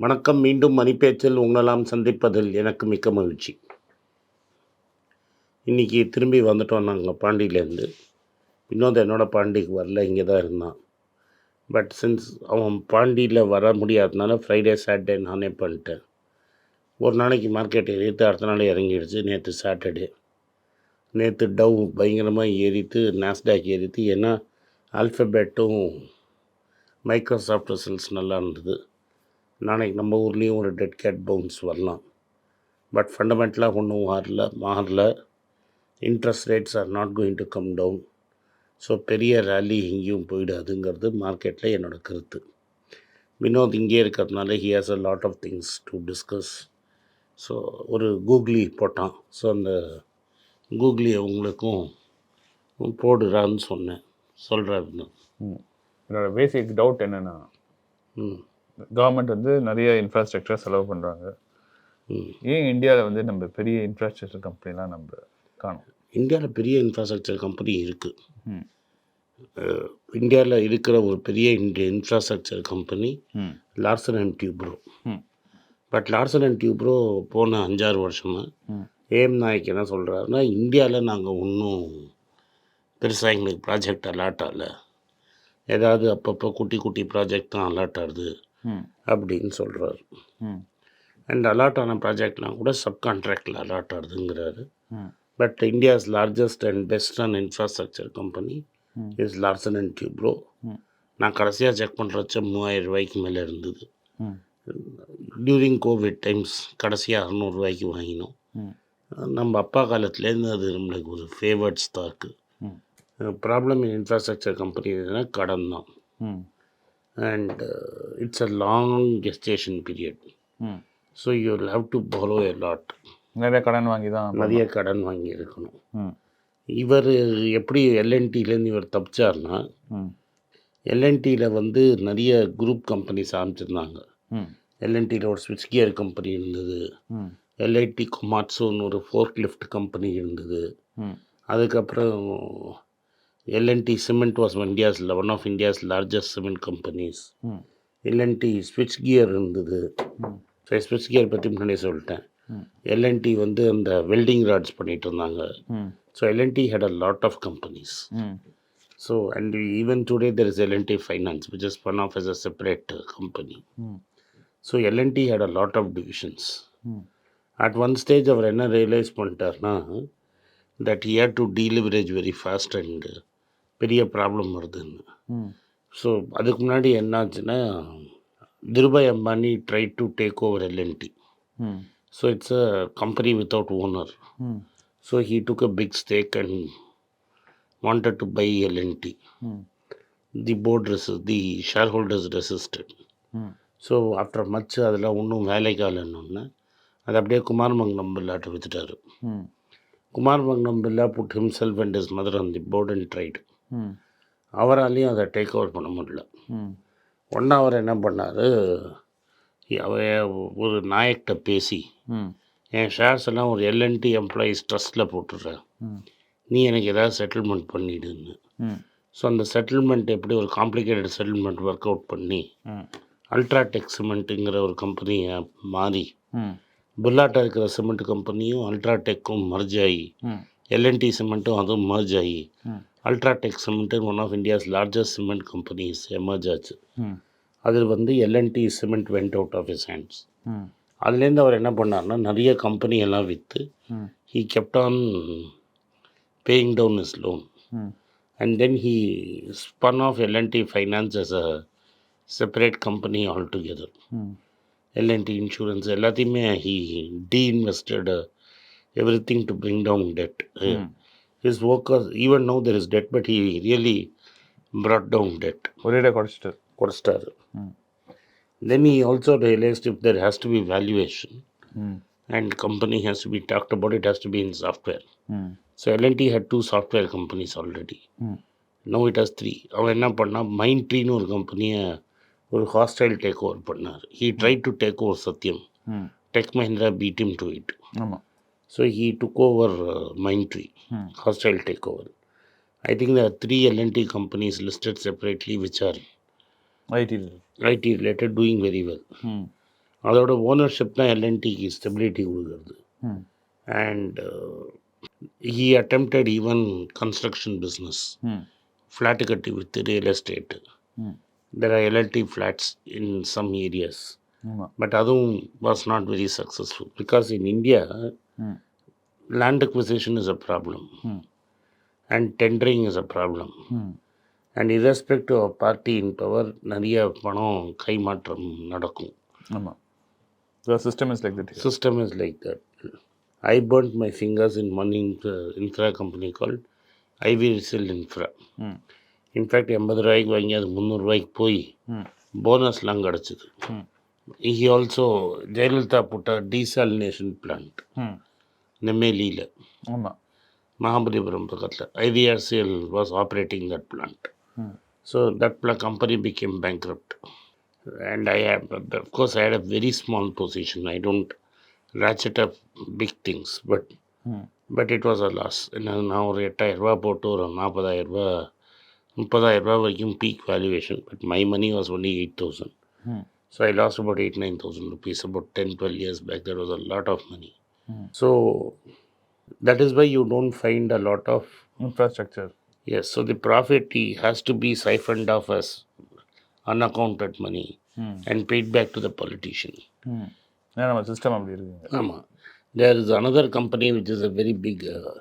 வணக்கம் மீண்டும் மணிப்பேச்சில் உங்களெல்லாம் சந்திப்பதில் எனக்கு மிக்க மகிழ்ச்சி. இன்றைக்கி திரும்பி வந்துட்டோம் நாங்கள் பாண்டியிலேருந்து. வினோத் என்னோடய பாண்டிக்கு வரல இங்கே தான் இருந்தான். பட் சின்ஸ் அவன் பாண்டியில் வர முடியாதனால ஃப்ரைடே சாட்டர்டே நானே பண்ணிட்டேன். ஒரு நாளைக்கு மார்க்கெட் ஏறிட்டு அடுத்த நாள் இறங்கிடுச்சு நேற்று சாட்டர்டே நேற்று டவ் பயங்கரமாக ஏறித்து நாஸ்டாக் ஏறித்து ஏன்னா ஆல்ஃபபெட்டும் மைக்ரோசாஃப்ட் ரிசல்ட்ஸ் நல்லா இருந்தது. நாளைக்கு நம்ம ஊர்லேயும் ஒரு டெட் கேட் பவுன்ஸ் வரலாம். பட் ஃபண்டமெண்டலாக ஒன்றும் மாறல மாறல. Interest rates are not going to come down so பெரிய ரேலி எங்கேயும் போயிடாதுங்கிறது மார்க்கெட்டில் என்னோடய கருத்து. வினோத் இங்கே இருக்கிறதுனால he has a lot of things to discuss so ஒரு கூகுளி போட்டான். ஸோ அந்த கூகுளியை உங்களுக்கும் போடுறான்னு சொன்னேன். சொல்கிறேன் வினோத். ம். என்னோட பேசிக் டவுட் என்னன்னா ம். கவர்மெண்ட் வந்து நிறைய இன்ஃப்ராஸ்ட்ரக்சர் செலவு பண்ணுறாங்க ஏன் இந்தியாவில் வந்து நம்ம பெரிய இன்ஃப்ராஸ்ட்ரக்சர் கம்பெனிலாம் நம்ம காணும்? இந்தியாவில் பெரிய இன்ஃப்ராஸ்ட்ரக்சர் கம்பெனி இருக்குது இந்தியாவில் இருக்கிற ஒரு பெரிய இந்திய infrastructure company Larsen and Toubro but Larsen and Toubro போன அஞ்சாறு வருஷமாக ம். ஏஎம் நாயக் என்ன சொல்கிறாருன்னா இந்தியாவில் நாங்கள் ஒன்றும் பெருசாக எங்களுக்கு ப்ராஜெக்ட் அலாட் ஆகல. ஏதாவது அப்பப்போ குட்டி குட்டி ப்ராஜெக்ட் தான் அலாட் ஆகுது. அப்படின்னு சொல்கிறாரு அண்ட் அலாட் ஆன ப்ராஜெக்ட்லாம் கூட சப்கான்ட்ராக்டில் allot ஆகுதுங்கிறாரு. But India's largest and best and infrastructure company. Is Larsen and Toubro. நான் கடைசியாக செக் பண்ணுறச்ச மூவாயிரம் ரூபாய்க்கு மேலே இருந்தது. டியூரிங் கோவிட் டைம்ஸ் கடைசியாக அறநூறுரூவாய்க்கு வாங்கினோம். நம்ம அப்பா காலத்துலேருந்து அது நம்மளுக்கு ஒரு ஃபேவர்ட்ஸ் தான் இருக்குது ப்ராப்ளம் இன் இன்ஃப்ராஸ்ட்ரக்சர் கம்பெனி எதுனா கடன் தான். And it's a long gestation period hmm so you have to borrow a lot நிறைய கடன் வாங்கி தான் நிறைய கடன் வாங்கி இருக்கணும் ம் இவர் எப்படி எல்என்டிலேருந்து இவர் தப்பிச்சார்னா ம் எல்என்டியில் வந்து நிறைய குரூப் கம்பெனிஸ் ஆரம்பிச்சிருந்தாங்க. ம் எல்என்டியில் ஒரு ஸ்விட்ச் கியர் கம்பெனி இருந்தது ம் எல்ஐடி கொமாட்ஸோன்னு ஒரு ஃபோர்க் லிஃப்ட் கம்பெனி இருந்தது. ம் அதுக்கப்புறம் L and T cement was India's one of India's largest cement companies L and T ஸ்விட்ச் கியர் இருந்தது. ம் ஸோ ஸ்விட்ச் கியர் பற்றி முன்னாடியே சொல்லிட்டேன். எல்என்டி வந்து அந்த வெல்டிங் ராட்ஸ் பண்ணிட்டு இருந்தாங்க. So L and T had a lot of companies so and even today there is L and T finance which is one of as a separate company so L and T had a lot of divisions at one stage அவர் என்ன realise பண்ணிட்டார்னா that he had to deleverage very fast and பெரிய problem வருதுன்னு. So அதுக்கு முன்னாடி என்னாச்சுன்னா Dhirubhai Ambani try to take over L and T so it's a company without owner so he took a big stake and wanted to buy L and T the board resist the shareholders resisted so after much அதில் ஒன்றும் வேலைக்கு ஆகலைன்னொன்னே அது அப்படியே குமாரமங்கலம் பில்லாட்ட வித்துட்டாரு. ம். Kumaramangalam Birla put himself and his mother on the board and tried அவராலையும் அதை take over பண்ண முடியல. ஒன்றா அவர் என்ன பண்ணார்? ஒரு நாயக்கிட்ட பேசி என் ஷேர்ஸ் எல்லாம் ஒரு எல்என்டி எம்ப்ளாயீஸ் ட்ரஸ்ட்டில் போட்டுடுறேன் நீ எனக்கு ஏதாவது செட்டில்மெண்ட் பண்ணிடுன்னு. ஸோ அந்த செட்டில்மெண்ட் எப்படி ஒரு காம்ப்ளிகேட்டட் செட்டில்மெண்ட் ஒர்க் அவுட் பண்ணி அல்ட்ராடெக் சிமெண்ட்டுங்கிற ஒரு கம்பெனியை மாறி புல்லாட்டா இருக்கிற சிமெண்ட் கம்பெனியும் அல்ட்ராடெக்கும் மர்ஜ் ஆகி எல்என்டி சிமெண்ட்டும் அதுவும் மர்ஜ் ஆகி UltraTech cement one of India's largest cement companies emerge ஆச்சு. அதில் வந்து L and T cement went out of his hands அதுலேருந்து அவர் என்ன பண்ணார்னா நிறைய கம்பெனி எல்லாம் விற்று he kept on paying down his loan and then he spun off L and T finance as a separate company altogether L and T insurance எல்லாத்தையுமே he disinvested everything to bring down debt his workers even now there is debt but he really brought down debt. ஒரேடியாக குறைச்சிட்டாரு குறைச்சிட்டாரு ம் Then he also realized if there has to be valuation ம் and company has to be talked about, it has to be in software. ம் So L&T had two software companies already. ம் Now it has three. அவன் என்ன பண்ணான் mind ட்ரீன்னு ஒரு கம்பெனியை ஒரு hostile take over பண்ணார் he try to take over Satyam ம் tech Mahindra beat him to it. ஆமாம் So he took over uh, Mindtree, ம் hostile takeover. I think there are three L&T companies listed separately which are ஐடியில் IT related. Doing very well. ம் அதோட ownership தான் எல்என்டிக்கு stability கொடுக்குறது. ம் and he attempted even construction business hmm flat கட்டி with real estate hmm there are L and T flats in some areas ஆமாம் but அதுவும் was not very successful because in India land acquisition is a problem ம் and tendering is a problem ம் and irrespective of party in power நிறைய பணம் கைமாற்றம் நடக்கும் ஆமாம் system is like that system is like that i burnt my fingers in one infra, infra company called IVSL infra ம் in fact எண்பது ரூபாய்க்கு வாங்கி அது முந்நூறுரூவாய்க்கு போய் ம் போனஸ்லாம் கிடச்சிது ம் he also Jayalalithaa puttu desalination plant ம் நெம்மேலியில் ஆமாம் மகாபலிபுரம் பக்கத்தில். IVRCL was operating that plant ம். So that pla- company became bankrupt. And I have, of course, I had a very small position. I don't ratchet up big things, but ம். but it was a loss. நான் ஒரு எட்டாயிரம் ரூபா போட்டு ஒரு நாற்பதாயிரம் ரூபா முப்பதாயிரம் ரூபா வரைக்கும் peak valuation but my money was only eight thousand so I lost about eight nine thousand rupees about ten twelve years back that was a lot of money hmm so that is why you don't find a lot of infrastructure Yes, so the profit he has to be siphoned off as unaccounted money ம் and paid back to the politician. ம் ஏன்னா நம்ம system அப்படி இருக்குங்க Ama. There is another company which is a very big uh,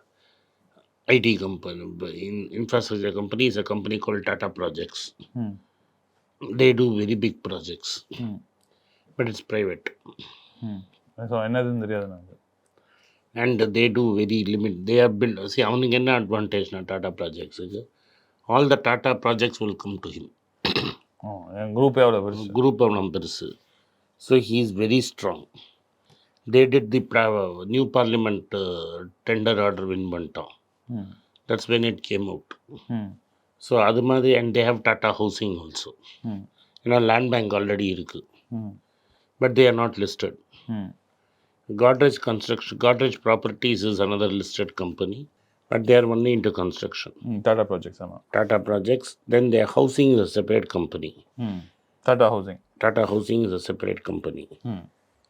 IT company, in infrastructure company is a company called Tata Projects. ம் They do very big projects, ம் but it's private. Hmm so என்னதுன்னு தெரியாது நாங்கள் And they do very limit. They are built. See, அவனுக்கு என்ன advantage na Tata Projects க்கு? All the Tata projects will come to him. ஓ என் குரூப்பே அவ்வளோ பெருசு? Group அவனம் பெருசு? So he is very strong they did the new parliament tender order win பண்ணிட்டான் ம். That's when it came out so அது மாதிரி and they have Tata housing also ஏன்னா land bank already இருக்குது but they are not listed Godrej Construction, Godrej Properties is another listed company, but they are only into construction. Mm, Tata Projects, ama. Tata Projects. Then their housing is a separate company. Mm. Tata Housing. Tata Housing is a separate company. Mm.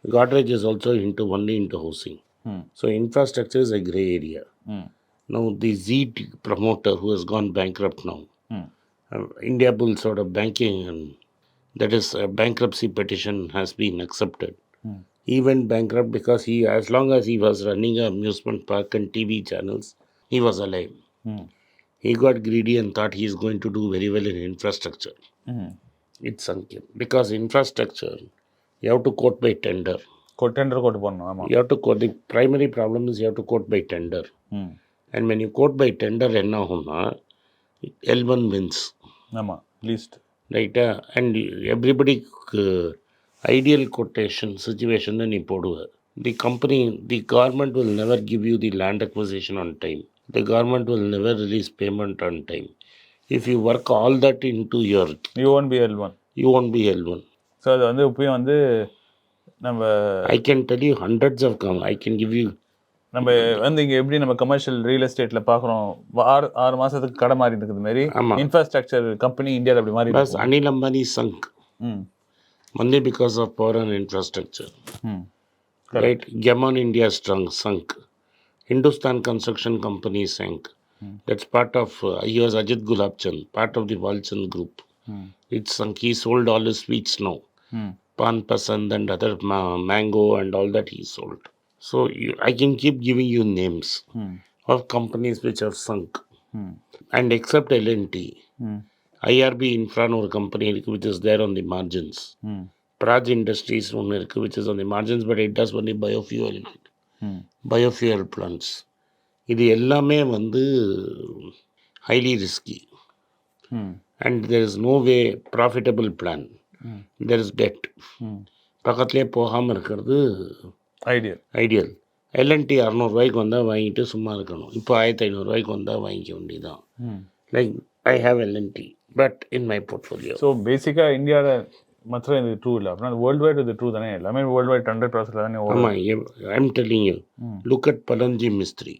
Godrej is also into only into housing. Mm. So infrastructure is a grey area. Mm. Now the Z promoter who has gone bankrupt now, mm. uh, India Bull sort of banking and that is a bankruptcy petition has been accepted. Mm He went bankrupt because he, as long as he was running an amusement park and TV channels, he was alive. ம் He got greedy and thought he is going to do very well in infrastructure. ம் It sunk him because infrastructure, you have to quote by tender. Go tender கோட்டு போடணும் ஆமாம் You have to quote. The primary problem is you have to quote by tender. ம் And when you quote by tender, என்ன ஆகும்னா L one wins ஆமாம் least ரைட்டா and எவ்ரிபடிக்கு ideal quotation situation நீ போடுவ. The company the government will never give you the land acquisition on time the government will never release payment on time if you work all that in to your you won be L one you won be L one so அது வந்து இப்பயும் வந்து நம்ம I can tell you hundreds of come I can give you நம்ம வந்து இங்கே எப்படி நம்ம கமர்ஷியல் ரியல் எஸ்டேட்ல பார்க்குறோம் ஆறு ஆறு மாசத்துக்கு கடை மாறி இருக்குது மாதிரி. ஆமா. இன்ஃப்ராஸ்ட்ரக்சர் கம்பெனி இந்தியாவில் அப்படி மாறி பஸ் அனில் அம்பானி சங்க் ம். Only because of power and infrastructure. Hmm. Right? Gammon India strung, sunk. Hindustan Construction Company sank. Hmm. That's part of, uh, he was Ajit Gulabchand, part of the Walchand group. Hmm. It's sunk. He sold all his sweets now. Hmm. Pan Pasand and other ma- mango and all that he sold. So you, I can keep giving you names hmm. of companies which have sunk. Hmm. And except LNT, mm. IRB Infra ஒரு company இருக்கு which is there on the margins. ம். Praj Industries ஒன்று இருக்குது which is on the margins but it does only biofuel ம். Biofuel plants. இது எல்லாமே வந்து highly risky and there is no way profitable plan there is debt பக்கத்துலேயே போகாமல் இருக்கிறது ஐடியா ஐடியல் எல்என்டி அறநூறுவாய்க்கு வந்தால் வாங்கிட்டு சும்மா இருக்கணும். இப்போ ஆயிரத்தி ஐநூறுரூவாய்க்கு வந்தால் வாங்கிக்க வேண்டியதான் like I have L and T but in my portfolio so பேசிக்காக இந்தியாவில் மற்ற இது ட்ரூ இல்லை. அப்படின்னா வேர்ல்டு வைட் இது ட்ரூ தானே? எல்லாமே வேர்ல்டு வைட் ஹண்ட்ரட் பர்சன்ட் தானே ஆமாம் I'm telling you look at Pallonji Mistry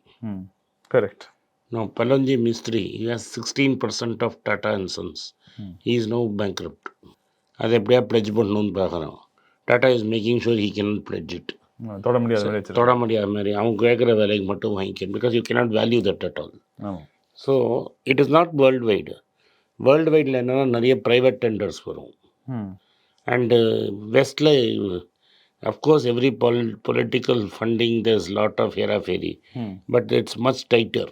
correct no Pallonji Mistry he has sixteen percent of Tata and sons ம். he is now bankrupt. அதை எப்படியா பிளெஜ் பண்ணணும்னு பார்க்குறான் Tata is making sure he cannot pledge it. தொட முடியாத தொட முடியாத மாதிரி அவங்க கேட்குற வேலைக்கு மட்டும் வாங்கிக்கணும் because you cannot value that at all so it is not worldwide world வைடில் என்னென்னா நிறைய ப்ரைவேட் டெண்டர்ஸ் வரும். And வெஸ்டில் of course every poll political funding there's lot of hera pheri ம். பட் இட்ஸ் மச் டைட்டர்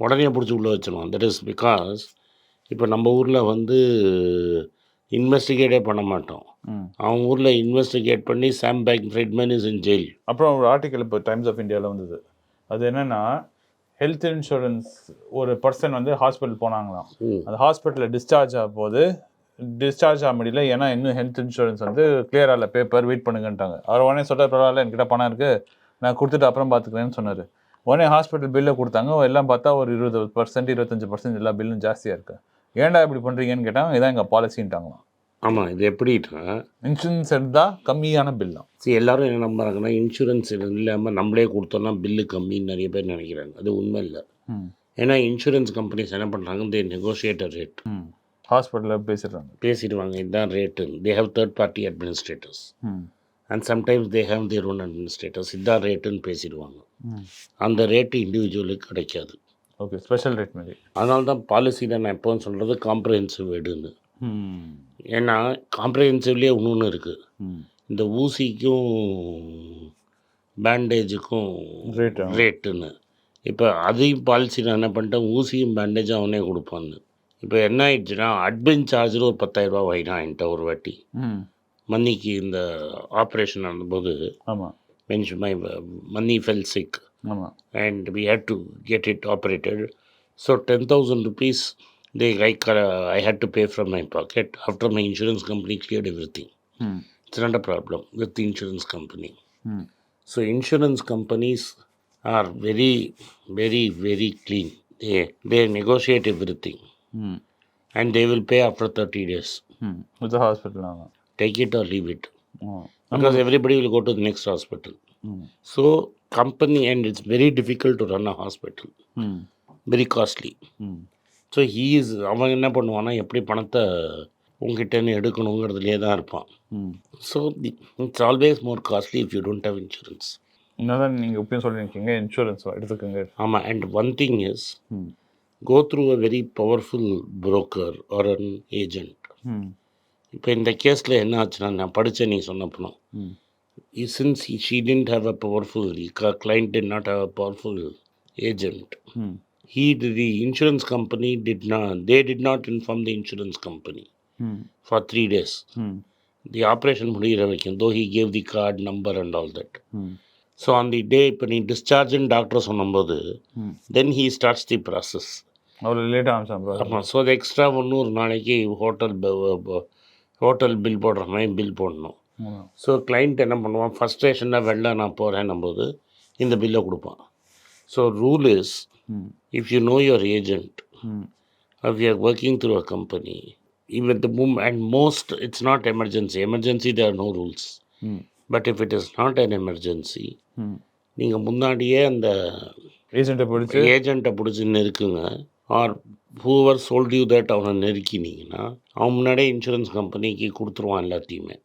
உடனே பிடிச்சி உள்ளே வச்சிருவான் that is because இப்போ நம்ம ஊரில் வந்து இன்வெஸ்டிகேட்டே பண்ண மாட்டோம். அவங்க ஊரில் இன்வெஸ்டிகேட் பண்ணி Sam Bankman Fried is in jail அப்புறம் ஒரு ஆர்டிக்கல் இப்போ டைம்ஸ் ஆஃப் இந்தியாவில் வந்தது. அது என்னன்னா ஹெல்த் இன்சூரன்ஸ் ஒரு பர்சன் வந்து ஹாஸ்பிட்டல் போனாங்களாம். அந்த ஹாஸ்பிட்டலில் டிஸ்சார்ஜ் ஆகும் போது டிஸ்சார்ஜ் ஆக முடியல. ஏன்னா இன்னும் ஹெல்த் இன்சூரன்ஸ் வந்து கிளியர் ஆகல. பேப்பர் வெயிட் பண்ணுங்கன்ட்டாங்க. அவர் உடனே சொல்கிறார் பரவாயில்ல என்கிட்ட பணம் இருக்குது நான் கொடுத்துட்டு அப்புறம் பார்த்துக்கிறேன்னு சொன்னார். உடனே ஹாஸ்பிட்டல் பில்லை கொடுத்தாங்க. எல்லாம் பார்த்தா ஒரு இருபது பர்சன்ட் இருபத்தஞ்சு பர்சன்ட் எல்லா பில்லும் ஜாஸ்தியாக இருக்கு. ஏன்டா இப்படி பண்ணுறீங்கன்னு கேட்டாங்க. இதான் எங்கள் பாலிசின்ட்டாங்களாம் ஆமாம் இது எப்படின்னா இன்சூரன்ஸ் எடுத்தால் கம்மியான பில்லாம் சரி எல்லாரும் என்ன நம்புறாங்கன்னா இன்சூரன்ஸ் இல்லாமல் நம்மளே கொடுத்தோம்னா பில்லு கம்மின்னு நிறைய பேர் நினைக்கிறாங்க. அது உண்மை இல்லை. ஏன்னா இன்சூரன்ஸ் கம்பெனிஸ் என்ன பண்ணுறாங்க தே நெகோஷியேட்டர் ரேட் ஹாஸ்பிட்டலில் பேசிடுறாங்க. பேசிடுவாங்க இதுதான் rate they have third party administrators and sometimes they have their own administrators இதுதான் ரேட்டுன்னு பேசிடுவாங்க. அந்த ரேட்டு இண்டிவிஜுவலுக்கு கிடைக்காது. ஓகே ஸ்பெஷல் ரேட் மாதிரி. அதனால தான் பாலிசியில் நான் எப்போவும் சொல்கிறது காம்ப்ரஹென்சிவ் எடுன்னு. ஏன்னா காம்ப்ரஹென்சிவ்லேயே இன்னொன்று இருக்குது ம். இந்த ஊசிக்கும் பேண்டேஜுக்கும் ஆ? ரேட்டுன்னு இப்போ அதையும் பாலிசி நான் என்ன பண்ணிட்டேன்? ஊசியும் பேண்டேஜும் அவனே கொடுப்பான்னு. இப்போ என்ன ஆயிடுச்சுன்னா அட்மின் சார்ஜில் ஒரு பத்தாயிரரூபா வாங்கினான் என்கிட்ட ஒரு வாட்டி. மன்னிக்கு இந்த ஆப்ரேஷன் நடந்தபோது. ஆமாம் mention my mummy fell sick ஆமாம் and we had to get it operated. So 10,000 rupees they I, uh, I had to pay from my pocket after my insurance company cleared everything. Hmm. It's not a problem with the insurance company. Hmm. So insurance companies are very, very, very clean. They they negotiate everything, hmm. and they will pay after thirty days. With the hospital now. Take it or leave it, oh. because everybody will go to the next hospital. So company and it's very difficult to run a hospital. Very costly. So he's அவன் என்ன பண்ணுவான்னா எப்படி பணத்தை உங்ககிட்டன்னு எடுக்கணுங்கிறதுலே தான் இருப்பான். So it's always more costly if you don't have insurance இன்னொரு நீங்கள் இப்பயும் சொல்லியிருக்கீங்க இன்சூரன்ஸ் எடுத்துக்கோங்க. ஆமாம் and one thing is go through a very powerful broker or an agent இப்போ இந்த கேஸில் என்ன ஆச்சுன்னா நான் படித்தேன் நீ சொன்னப்பணும் since she didn't have a powerful client did not have a powerful agent he the insurance company did not they did not inform the insurance company ம் for three days. Operation முடிகிற வரைக்கும் though he gave the card number and all that hmm so on the day இப்போ நீ டிஸ்சார்ஜ்னு doctor சொன்னும்போது then he starts the process அவ்வளோ ஆரம்பிச்சான் bro ஆமாம் so அது எக்ஸ்ட்ரா ஒன்று ஒரு நாளைக்கு ஹோட்டல் ஹோட்டல் பில் போடுற மாதிரி பில் போடணும். ஸோ கிளைண்ட் என்ன பண்ணுவான்? ஃபஸ்ட் ஸ்டேஷனில் வெளில நான் போகிறேன்னும் போது இந்த பில்லை கொடுப்பான். So rule is if you know your agent hmm if you are working through a company, even the boom and most it's not emergency. Emergency there are no rules. ம் But if it is not an emergency, ம் நீங்கள் முன்னாடியே அந்த ஏஜென்ட்டை பிடிச்சி ஏஜெண்ட்டை பிடிச்சி நெருக்குங்க. Or whoever sold you that அவனை நெருக்கினீங்கன்னா அவன் முன்னாடியே இன்சூரன்ஸ் கம்பெனிக்கு கொடுத்துருவான் எல்லாத்தையுமே.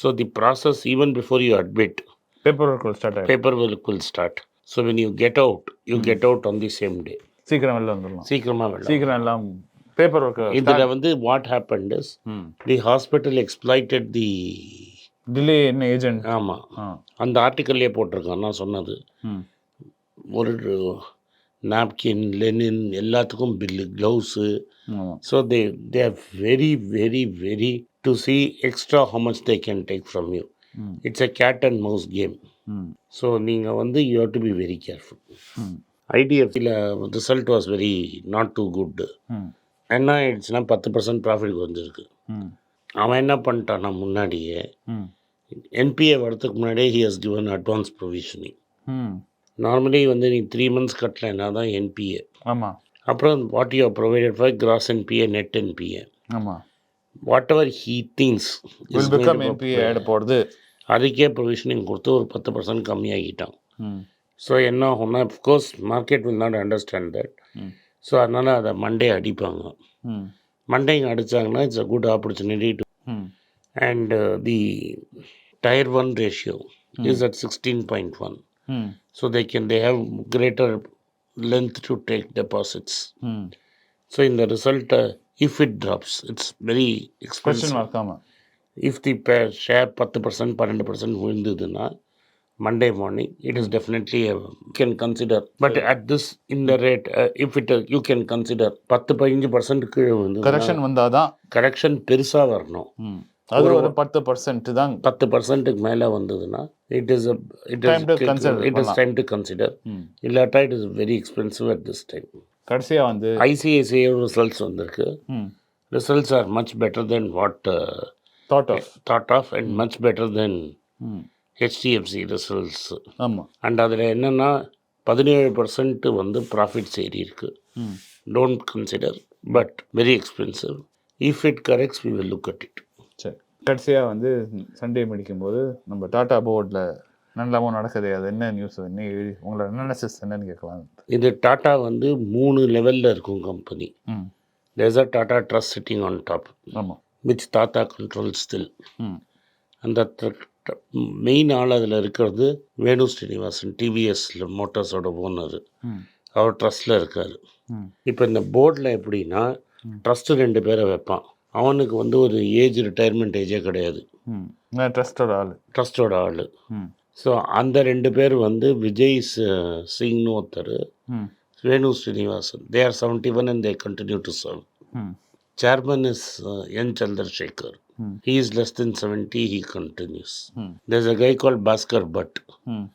So the process even before you admit paperwork start paperwork will start so when you get out you get out on the same day சீக்கிரம் வெளில வந்துடலாம். சீக்கிரமாக வெள்ளம் சீக்கிரம் எல்லாம் பேப்பர் ஒர்க்கு இதில் வந்து what happen is the hospital exploited the delay என்ன ஏஜென்ட் ஆமாம் அந்த ஆர்டிக்கல்லே போட்டிருக்கான் நான் சொன்னது. ம் ஒரு நாப்கின் லெனின் எல்லாத்துக்கும் bill gloves so they they are very very very to see extra how much they can take from you. Hmm it's a cat and mouse game so நீங்கள் வந்து you have to be very careful ம். ஐடிஎஃப்சியில் result was very not too good என்ன ஆயிடுச்சுன்னா பத்து percent profit வந்துருக்கு ம். அவன் என்ன பண்ணிட்டான்னா முன்னாடியே என்பிஏ வரதுக்கு முன்னாடியே he has given advance provisioning normally வந்து நீ த்ரீ மந்த்ஸ் கட்டலைன்னா தான் என்பிஏ ஆமாம் அப்புறம் what you provided for gross NPA net NPA ஆமாம் whatever he things will அதுக்கே ப்ரொவிஷனிங் கொடுத்து ஒரு பத்து பர்சன்ட் கம்மியாகிட்டான் ஸோ என்ன ஆகும்னா of course market will not understand that so அதனால் அதை மண்டே அடிப்பாங்க. மண்டேங்க அடித்தாங்கன்னா it's a good opportunity to and the tier one ratio is at sixteen point one so they can they have greater length to take deposits so இந்த ரிசல்ட்டை if it drops it's very expensive mark ஆமாம் if the pay share பத்து percent பன்னெண்டு percent விழுந்ததுன்னா Monday morning it is definitely can consider but at this இந்த rate if it you can consider பத்து பதினஞ்சு percent கீழே வந்து கரெக்ஷன் வந்தால் தான் கரெக்ஷன் பெருசாக வரணும் அது ஒரு பத்து பர்சன்ட் தான். பத்து பர்சன்ட்டுக்கு மேலே வந்ததுன்னா it is it is it is time to consider இல்லாட்டா it is very expensive at this time கடைசியாக வந்து ஐசிஐசிஐ ரிசல்ட்ஸ் வந்திருக்கு. Results are much better than what thought of thought of and much better than HDFC results ஆமாம் and அதில் என்னென்னா பதினேழு percent வந்து profits ஏறி இருக்கு. ம் don't consider but very expensive if it corrects we will look at it சரி. கடைசியாக வந்து சண்டே முடிக்கும்போது நம்ம டாடா போர்டில் நல்லமும் நடக்குது அது என்ன நியூஸ் என்ன எழுதி உங்களோட அனாலிசிஸ் என்னன்னு கேட்கலாம். இது டாட்டா வந்து மூணு லெவலில் இருக்கும் company there's a Tata trust sitting on top ஆமாம் விச் தாத்தா கண்ட்ரோல் ஸ்டில் அந்த மெயின் ஆள் அதில் இருக்கிறது வேணு ஸ்ரீனிவாசன் டிவிஎஸ்ல மோட்டார்ஸோட ஓனர். அவர் ட்ரஸ்ட்டில் இருக்கார். இப்போ இந்த போர்டில் எப்படின்னா ட்ரஸ்ட்டு ரெண்டு பேரை வைப்பான். அவனுக்கு வந்து ஒரு ஏஜ் ரிட்டையர்மெண்ட் ஏஜே கிடையாது. ட்ரஸ்டோட ஆள். ட்ரஸ்டோட ஆள். ஸோ அந்த ரெண்டு பேர் வந்து விஜய் சிங்னு ஒருத்தர் Venu Srinivasan they are seventy one and they continue to serve chairman is uh, N. Chandrasekhar. Hmm. He is less than 70, he continues. Hmm. There's a guy called Bhaskar Bhatt ம்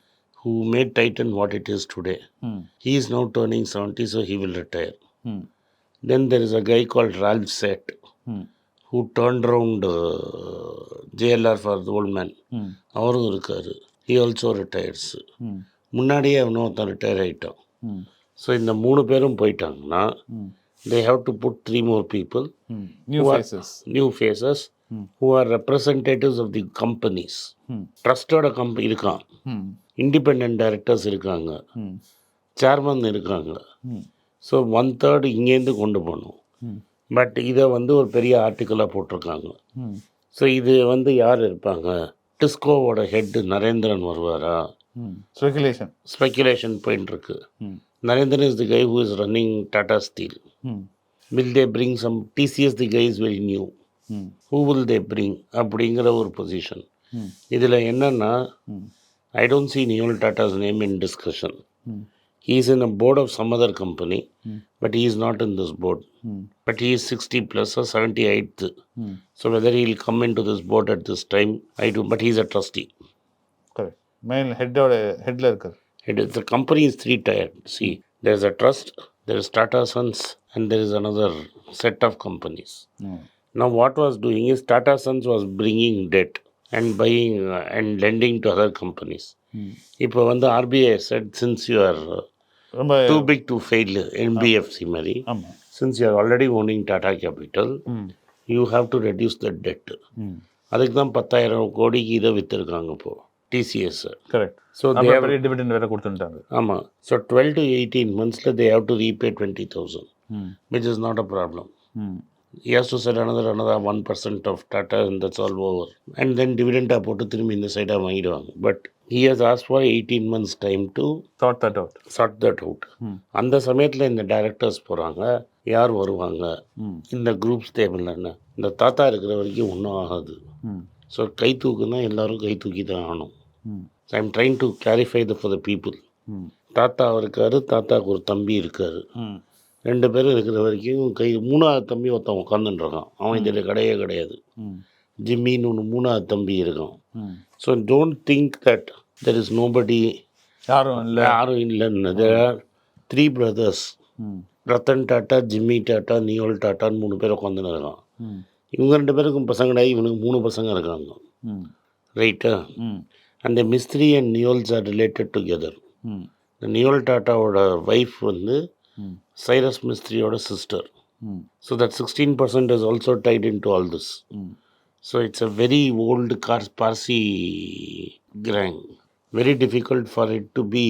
who made Titan what it is today. ம் He is now turning 70, so he will retire. ம் Then there is a guy called Ralph Seth ம் who turned around uh, JLR for the old man. ம் அவரும் இருக்காரு he also retires. ம் முன்னாடியே அவனும் ஒருத்தன் ரிட்டையர் ஆகிட்டான் ஸோ இந்த மூணு பேரும் போயிட்டாங்கன்னா they have to put three more people hmm new Who are- faces new faces Hmm. who are representatives of the companies. ம் ட்ரஸ்டோட கம்பெனி இருக்கான். இண்டிபெண்ட் டைரக்டர்ஸ் இருக்காங்க. சேர்மன் இருக்காங்க. ம் ஸோ ஒன் தேர்ட் இங்கேருந்து கொண்டு போகணும். பட் இதை வந்து ஒரு பெரிய ஆர்டிக்கலாக போட்டிருக்காங்க. ஸோ இது வந்து யார் இருப்பாங்க? டிஸ்கோவோட ஹெட் நரேந்திரன் வருவாரா? ம் ஸ்பெகுலேஷன் ஸ்பெக்குலேஷன் போயின்னு இருக்கு Narendran is the guy who is running Tata steel Will they bring some TCS the guy is very new ம் ஹூ வில் தே பிரிங் அப்படிங்கிற ஒரு பொசிஷன் ம் இதில் என்னென்னா ம் I don't see Newell Tata's name in discussion. ம் He is in a board of some other company, Hmm. but he is not in this board. ம் But he is 60 plus or 78th. ம் So whether he will come into this board at this time, I do. But he is a trustee. Correct main ஹெட்டோட ஹெட்டில் இருக்கார் It is, the company is three tiered. See, there is a trust, there is Tata Sons, and there is another set of companies. ம் Now, what was doing is Tata Sons was bringing debt and buying uh, and lending to other companies. ம் இப்போ வந்து RBI said since you are uh, ரொம்ப too big to fail NBFC மாதிரி ஆமாம் since you are already owning Tata Capital ம் you have to reduce the debt ம் அதுக்கு தான் பத்தாயிரம் கோடிக்கு இதை விற்றுருக்காங்க இப்போ TCS correct so they dividend வேற கொடுத்துட்டாங்க ஆமாம் so twelve to eighteen மந்த்ஸில் they have to repay twenty thousand which is not a problem hmm he has to sell another another one percent of Tata that's all over. And then டிவிடெண்டாக போட்டு திரும்பி இந்த சைடாக வாங்கிடுவாங்க. But he has asked for eighteen months time to thought that out sort that out அந்த சமயத்தில் இந்த directors போகிறாங்க யார் வருவாங்க? ம் இந்த குரூப்ஸ் தேவையில்லைன்னு. இந்த தாத்தா இருக்கிற வரைக்கும் ஒன்றும் ஆகாது. ஸோ கை தூக்குனா எல்லாரும் கை தூக்கி தான் ஆகணும் I am trying to clarify the for the people Tata இருக்காரு தாத்தாவுக்கு ஒரு தம்பி இருக்காரு. ம் ரெண்டு பேரும் இருக்கிற வரைக்கும் கை மூணாவது தம்பி ஒருத்தன் உட்காந்துட்டு இருக்கான் அவன் இதில் கிடையவே கிடையாது. ஜிம்மின்னு ஒன்று மூணாவது தம்பி இருக்கான். ம். So don't think that there is nobody யாரும் இல்லை. யாரும் இல்லைன்னு. There are three brothers Ratan Tata Jimmy Tata Noel டாட்டான்னு மூணு பேர் உட்காந்துன்னு இருக்கான். இவங்க ரெண்டு பேருக்கும் பசங்களாகி இவனுக்கு மூணு பசங்க இருக்காங்க. ரைட்டா அந்த Mistry and Noels are related together Noel டாட்டாவோட wife வந்து Cyrus மிஸ்திரியோட sister so that sixteen percent is also tied in to all this so it's a very old core Parsi கிராங் very difficult for it to be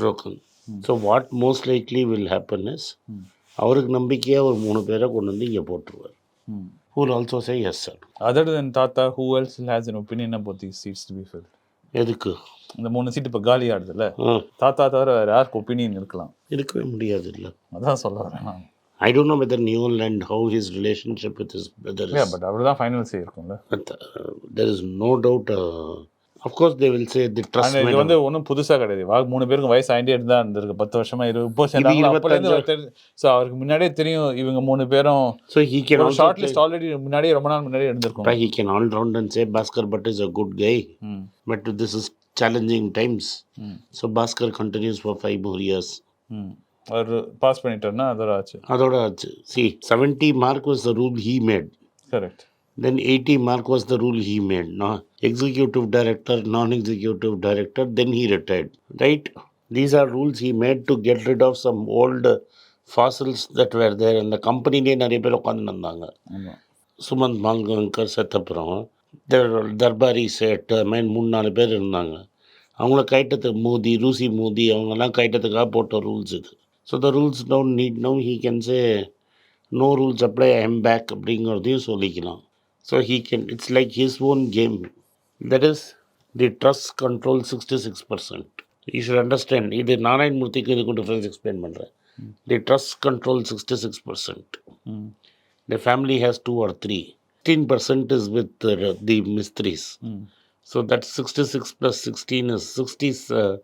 broken. So what most likely will happen is. அவருக்கு நம்பிக்கையாக ஒரு மூணு பேரை கொண்டு வந்து இங்கே போட்டுருவார். ம் who'll also say yes sir other then Tata who else has an opinion about these seats to be filled? எதுக்கு? இந்த மூணு சீட் இப்போ காலி ஆடுதுல்ல தாத்தா தவிர வேறு யாருக்கு ஒப்பீனியன் இருக்கலாம். இருக்கவே முடியாது இல்லை அதான் சொல்ல வரேன். I don't know whether Noel and how his relationship with his brother but அவர் தான் ஃபைனல் சே இருக்கும்ல. But uh, there is Uh, they will say the trust. ஆனால் இது வந்து ஒன்றும் புதுசாக கிடையாது வா மூணு பேருக்கும் வயசு ஆகிட்டே இருந்தா இருந்திருக்கு பத்து வருஷமா இருபது இப்போ சேர்ந்தாங்க ஸோ அவருக்கு முன்னாடியே தெரியும் இவங்க மூணு பேரும் can ஒரு also ஷார்ட் லிஸ்ட் ஆல்ரெடி முன்னாடியே ரொம்ப நாள் முன்னாடியே இருந்திருக்கும் he can all round and say Bhaskar Bhatt is a good guy, ம் but this is challenging times. ம் So Bhaskar continues for five more years. ம் அவர் பாஸ் பண்ணிட்டாருன்னா அதோட ஆச்சு அதோட ஆச்சு see 70 mark was the rule he made correct then 80 mark was the rule he made no executive director non-executive director then he retired right these are rules he made to get rid of some old fossils that were there and the company நிறைய பேர் உட்காந்துன்னு இருந்தாங்க சுமந்த் மாங்கங்கர் செத்தப்புறம் தர்- தர்பாரி சேட் மேன் மூணு நாலு பேர் இருந்தாங்க அவங்கள கைட்டத்துக்கு மோதி ரூசி மோதி அவங்கெல்லாம் கைட்டத்துக்காக போட்ட ரூல்ஸ் இது so the rules down need no he can say no rules apply I'm back அப்படிங்கிறதையும் சொல்லிக்கலாம் so he can it's like his own game that is the trust control sixty six percent you should understand இது நாராயணமூர்த்திக்கு இதுக்கும் difference explain பண்ணுறேன் the trust control sixty six percent ம். The family has two or three. 15% is with uh, the mistries. ம். So that's 66 plus 16 is 60 is, uh,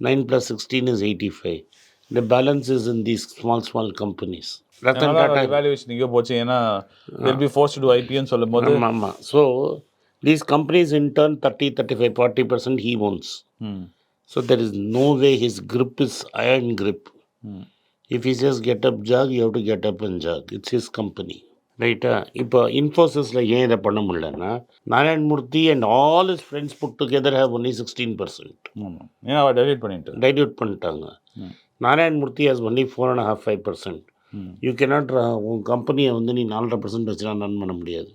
9 plus 16 is 85. The balance is in these small, small companies. Ratan Tata. Valuation எங்கேயோ போச்சு ஏன்னா will be force to ஐபிஎன்னு சொல்லும் போது Amma, amma. So these companies in turn 30, 35, 40% he owns. ம் So there is no way his grip is iron grip. ம் If he says get up jog, you have to get up and jog. It's his company. ரைட்டா இப்போ இன்ஃபோசிஸில் ஏன் இதை பண்ண முடியலன்னா Narayanamurthy and all is friends put together have only sixteen percent ஆமாம் ஏன்னா டெலிட் பண்ணிட்டு டைல்யூட் பண்ணிட்டாங்க ம். Narayanamurthy has only four and half five percent you cannot உன் கம்பெனியை வந்து நீ நாலரை பர்சன்ட் வச்சுலாம் ரன் பண்ண முடியாது.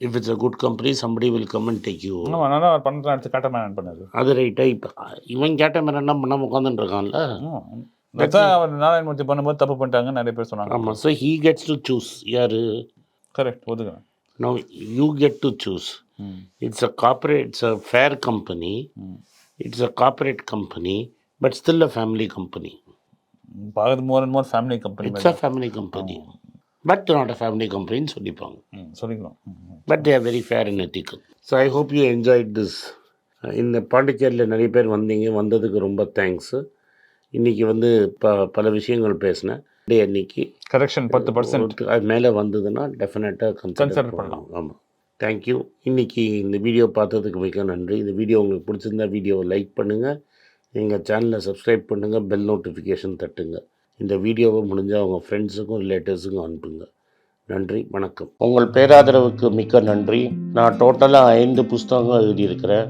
If it's a good company somebody will come and take you நல்லா அவர் பண்ணுறேன் எடுத்து காட்ட மேன் பண்ணாரு அது ரைட்டா இப்போ இவன் கேட்ட மாதிரி என்ன பண்ணாமல் உட்காந்துட்டு இருக்கான்ல? அதான் அவர் நாராயணமூர்த்தி பண்ணும்போது தப்பு பண்ணிட்டாங்க நிறைய பேர் சொன்னாங்க. ஆமாம் so he gets to choose யார்? Correct ஒதுக்குறேன். No you get to choose a corporate, it's a fair company, ம் it's a corporate company, but still a family company. பார்க்குறது more and more family company It's a family company, but not a family company in சொல்லிப்பாங்க சொல்லிக்கலாம் but they are very fair and ethical. So I hope you enjoyed this. இந்த பாண்டிச்சேரியில் நிறைய பேர் வந்தீங்க. வந்ததுக்கு ரொம்ப தேங்க்ஸு இன்றைக்கி வந்து ப பல விஷயங்கள் பேசினேன். டே அன்னைக்கு கரெக்ஷன் பத்து பர்சன்ட் அது மேலே வந்ததுன்னா டெஃபினட்டாக கன்சிடர் பண்ணலாம். ஆமாம் தேங்க்யூ இன்றைக்கி இந்த வீடியோ பார்த்ததுக்கு மிக நன்றி. இந்த வீடியோ உங்களுக்கு பிடிச்சிருந்தா வீடியோவை லைக் பண்ணுங்கள் எங்கள் சேனலை சப்ஸ்கிரைப் பண்ணுங்கள் பெல் நோட்டிஃபிகேஷன் தட்டுங்க. இந்த வீடியோவை முடிஞ்சால் உங்கள் ஃப்ரெண்ட்ஸுக்கும் ரிலேட்டிவ்ஸுக்கும் அனுப்புங்க. நன்றி வணக்கம். உங்கள் பேராதரவுக்கு மிக்க நன்றி. நான் டோட்டலாக ஐந்து புஸ்தகங்கள் எழுதியிருக்கிறேன்.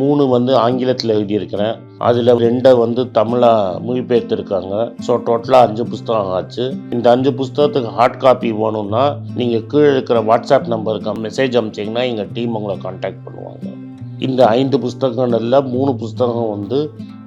மூணு வந்து ஆங்கிலத்தில் எழுதியிருக்கிறேன். அதில் ரெண்டை வந்து தமிழாக மொழிபெயர்த்திருக்காங்க. ஸோ டோட்டலாக அஞ்சு புஸ்தகம் ஆச்சு. இந்த அஞ்சு புஸ்தகத்துக்கு ஹார்ட் காப்பி வேணும்னா நீங்கள் கீழே இருக்கிற வாட்ஸ்அப் நம்பருக்கு மெசேஜ் அனுப்பிச்சிங்கன்னா எங்கள் டீம் உங்களை காண்டாக்ட் பண்ணுவாங்க. இந்த ஐந்து புஸ்தகங்கள்ல மூணு புஸ்தகம் வந்து